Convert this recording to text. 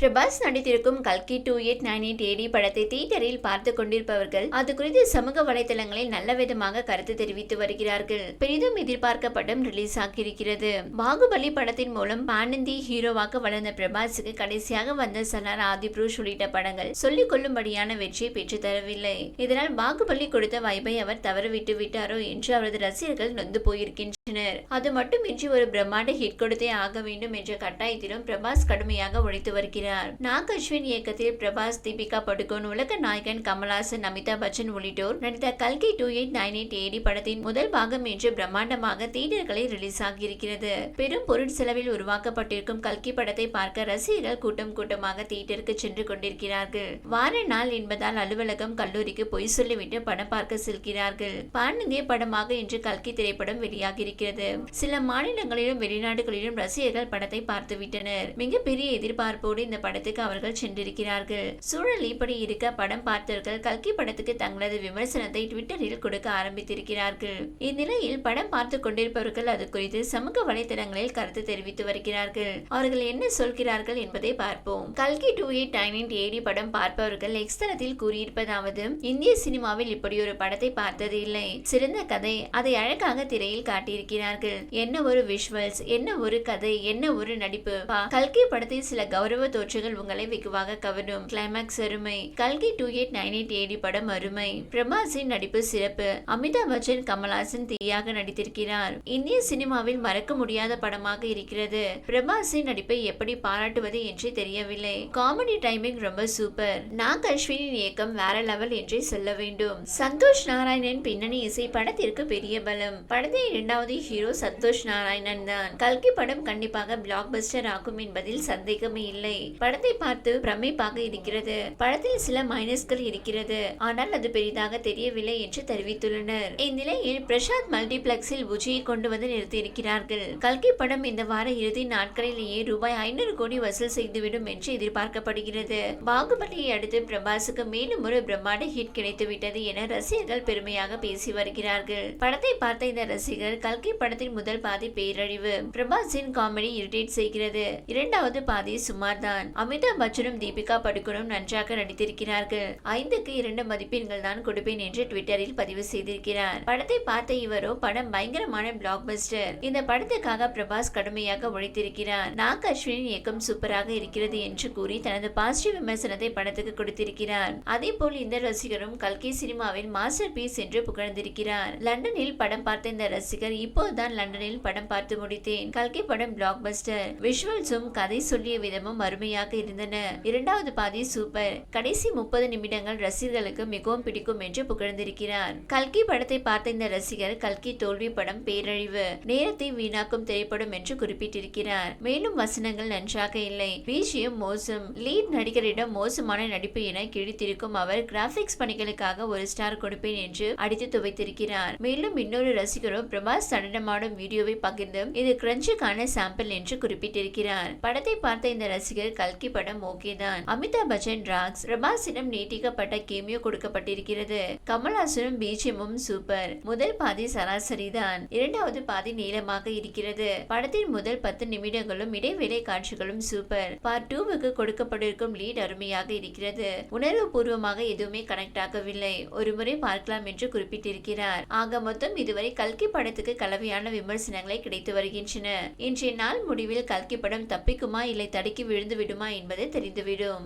பிரபாஸ் நடித்திருக்கும் கல்கி two eight nine eight AD படத்தை தியேட்டரில் பார்த்து கொண்டிருப்பவர்கள் அது குறித்து சமூக வலைதளங்களில் நல்ல விதமாக கருத்து தெரிவித்து வருகிறார்கள். பெரிதும் எதிர்பார்க்க படம் ரிலீஸ் ஆகியிருக்கிறது. பாகுபலி படத்தின் மூலம் பானந்தி ஹீரோவாக வளர்ந்த பிரபாஸுக்கு கடைசியாக வந்த சனார் ஆதி புருஷ் உள்ளிட்ட படங்கள் சொல்லிக் கொள்ளும்படியான வெற்றியை பெற்று தரவில்லை. இதனால் பாகுபலி கொடுத்த வாய்ப்பை அவர் தவறவிட்டு விட்டாரோ என்று அவரது ரசிகர்கள் நொந்து போயிருக்கின்றனர். அது மட்டுமின்றி ஒரு பிரம்மாண்ட ஹிட் கொடுத்தே ஆக வேண்டும் என்ற கட்டாயத்திலும் பிரபாஸ் கடுமையாக உழைத்து வருகிறார். நாக் அஸ்வின் இயக்கத்தில் பிரபாஸ் தீபிகா படுகோன் உலக நாயகன் கமல்ஹாசன் அமிதாப் பச்சன் உள்ளிட்டோர் நடித்த கல்கி two eight nine eight AD படத்தின் முதல் பாகம் என்று பிரம்மாண்டமாக தியேட்டர்களில் ரிலீஸ் ஆகியிருக்கிறது. பெரும் பொருட்செலவில் உருவாக்கப்பட்டிருக்கும் கல்கி படத்தை பார்க்க ரசிகர்கள் கூட்டம் கூட்டமாக தியேட்டருக்கு சென்று கொண்டிருக்கிறார்கள். வார நாள் என்பதால் அலுவலகம் கல்லூரிக்கு பொய் சொல்லிவிட்டு படம் பார்க்க செல்கிறார்கள். பாண்டிய படமாக இன்று கல்கி திரைப்படம் வெளியாகியிருக்கிறது. சில மாநிலங்களிலும் வெளிநாடுகளிலும் ரசிகர்கள் படத்தை பார்த்துவிட்டனர். மிகப்பெரிய எதிர்பார்ப்போடு இந்த படத்துக்கு அவர்கள் சென்றிருக்கிறார்கள். சூழல் இப்படி இருக்க படம் பார்த்தவர்கள் கல்கி படத்துக்கு தங்களது விமர்சனத்தை ட்விட்டரில் கொடுக்க ஆரம்பித்திருக்கிறார்கள். இந்நிலையில் படம் பார்த்து கொண்டிருப்பவர்கள் அது குறித்து சமூக வலைதளங்களில் கருத்து தெரிவித்து வருகிறார்கள். அவர்கள் என்ன சொல்கிறார்கள் என்பதை பார்ப்போம். கல்கி டூ எயிட் நைன் ஏடி படம் பார்ப்பவர்கள் எக்ஸ்தலத்தில் கூறியிருப்பதாவது இந்திய சினிமாவில் இப்படி ஒரு படத்தை பார்த்தது இல்லை. சிறந்த கதை அதை அழகாக திரையில் காட்டியிருக்கிறார்கள். என்ன ஒரு விஷுவல்ஸ் என்ன ஒரு கதை என்ன ஒரு நடிப்பு? கல்கி படத்தில் சில கௌரவ காட்சிகள் உங்களை வெகுவாக கவரும். கிளைமேக்ஸ் அருமை. கல்கி two eight nine eight AD படம் அருமை. பிரபாஸின் நடிப்பு சிறப்பு. அமிதாப் பச்சன் கமல்ஹாசன் தீயாக நடித்திருக்கிறார். இந்திய சினிமாவில் மறக்க முடியாத படமாக இருக்கிறது. பிரபாஸின் நடிப்பை எப்படி பாராட்டுவது என்று தெரியவில்லை. காமெடி டைமிங் ரொம்ப சூப்பர் நாக் அஸ்வினின் இயக்கம் வேற லெவல் என்றே சொல்ல வேண்டும். சந்தோஷ் நாராயணன் பின்னணி இசை படத்திற்கு பெரிய பலம். படத்தின் இரண்டாவது ஹீரோ சந்தோஷ் நாராயணன் தான். கல்கி படம் கண்டிப்பாக பிளாக் பஸ்டர் ஆகும் என்பதில் சந்தேகமே இல்லை. படத்தை பார்த்து பிரமிப்பாக இருக்கிறது. படத்தில் சில மைனஸ்கள் இருக்கிறது. ஆனால் அது பெரிதாக தெரியவில்லை என்று தெரிவித்துள்ளனர். இந்நிலையில் பிரசாத் மல்டிபிளெக்ஸில் விஜயை கொண்டு வந்து நிறுத்தியிருக்கிறார்கள். கல்கி படம் இந்த வார இறுதி நாட்களிலேயே ரூபாய் ஐநூறு கோடி வசூல் செய்துவிடும் என்று எதிர்பார்க்கப்படுகிறது. பாகுபலியை அடுத்து பிரபாஸுக்கு மேலும் ஒரு பிரம்மாண்ட ஹிட் கிடைத்துவிட்டது என ரசிகர்கள் பெருமையாக பேசி வருகிறார்கள். படத்தை பார்த்த இந்த ரசிகர் கல்கி படத்தின் முதல் பாதி பேரழிவு. பிரபாஸின் காமெடி இரிட்டேட் செய்கிறது. இரண்டாவது பாதி சுமார் தான் தான் அமிதாப் பச்சனும் தீபிகா படுகோனும் நன்றாக நடித்திருக்கிறார்கள். ஐந்துக்கு இரண்டு மதிப்பெண்கள் தான் கொடுப்பேன் என்று ட்விட்டரில் பதிவு செய்திருக்கிறார். படத்தை பார்த்த இவரோ படம் பயங்கரமான பிளாக் பஸ்டர் இந்த படத்துக்காக பிரபாஸ் கடுமையாக உழைத்திருக்கிறார். நாக் அஸ்வினின் இயக்கம் சூப்பராக இருக்கிறது என்று கூறி தனது பாசிட்டிவ் விமர்சனத்தை படத்துக்கு கொடுத்திருக்கிறார். அதே போல் இந்த ரசிகரும் கல்கி சினிமாவின் மாஸ்டர் பீஸ் என்று புகழ்ந்திருக்கிறார். லண்டனில் படம் பார்த்த இந்த ரசிகர் இப்போதுதான் லண்டனில் படம் பார்த்து முடித்தேன். கல்கி படம் பிளாக் பஸ்டர் விஷுவல்ஸும் கதை சொல்லிய விதமும் அருமை அருமையாக இருந்தன. இரண்டாவது பாதி சூப்பர். கடைசி முப்பது நிமிடங்கள் ரசிகர்களுக்கு மிகவும் பிடிக்கும் என்று புகழ்ந்திருக்கிறார். கல்கி படத்தை பார்த்த இந்த ரசிகர் கல்கி தோல்வி படம் பேரழிவு நேரத்தை வீணாக்கும் திரைப்படம் என்று குறிப்பிட்டிருக்கிறார். மேலும் வசனங்கள் நன்றாக இல்லை. பிஜிஎம் மோசம். லீட் நடிகரிடம் மோசமான நடிப்பு என கிழித்திருக்கும் அவர் கிராபிக்ஸ் பணிகளுக்காக ஒரு ஸ்டார் கொடுப்பேன் என்று அடித்து துவைத்திருக்கிறார். மேலும் இன்னொரு ரசிகரும் பிரபாஸ் நடனமாடும் வீடியோவை பகிர்ந்து இது கிரஞ்சுக்கான சாம்பிள் என்று குறிப்பிட்டிருக்கிறார். படத்தை பார்த்த இந்த ரசிகர் கல்கி படம் ஓகே தான். அமிதாப் பச்சன் ராக்ஸ் பிரபாஸிடம் நீட்டிக்கப்பட்ட கேமியோ கொடுக்கப்பட்டிருக்கிறது. கமல்ஹாசனும் பிஜிஎம்மும் சூப்பர் முதல் பாதி சராசரி தான். இரண்டாவது பாதி நீளமாக இருக்கிறது. படத்தின் முதல் பத்து நிமிடங்களும் இடைவேளை காட்சிகளும் சூப்பர் பார்ட் டூவுக்கு கொடுக்கப்பட்டிருக்கும் லீட் அருமையாக இருக்கிறது. உணர்வு பூர்வமாக எதுவுமே கனெக்ட் ஆகவில்லை. ஒரு முறை பார்க்கலாம் என்று குறிப்பிட்டிருக்கிறார். ஆக மொத்தம் இதுவரை கல்கி படத்துக்கு கலவையான விமர்சனங்களை கிடைத்து வருகின்றன. இன்றைய நாள் முடிவில் கல்கி படம் தப்பிக்குமா இல்லை தடுக்கி விழுந்து விடுமா என்பது தெரிந்துவிடும்.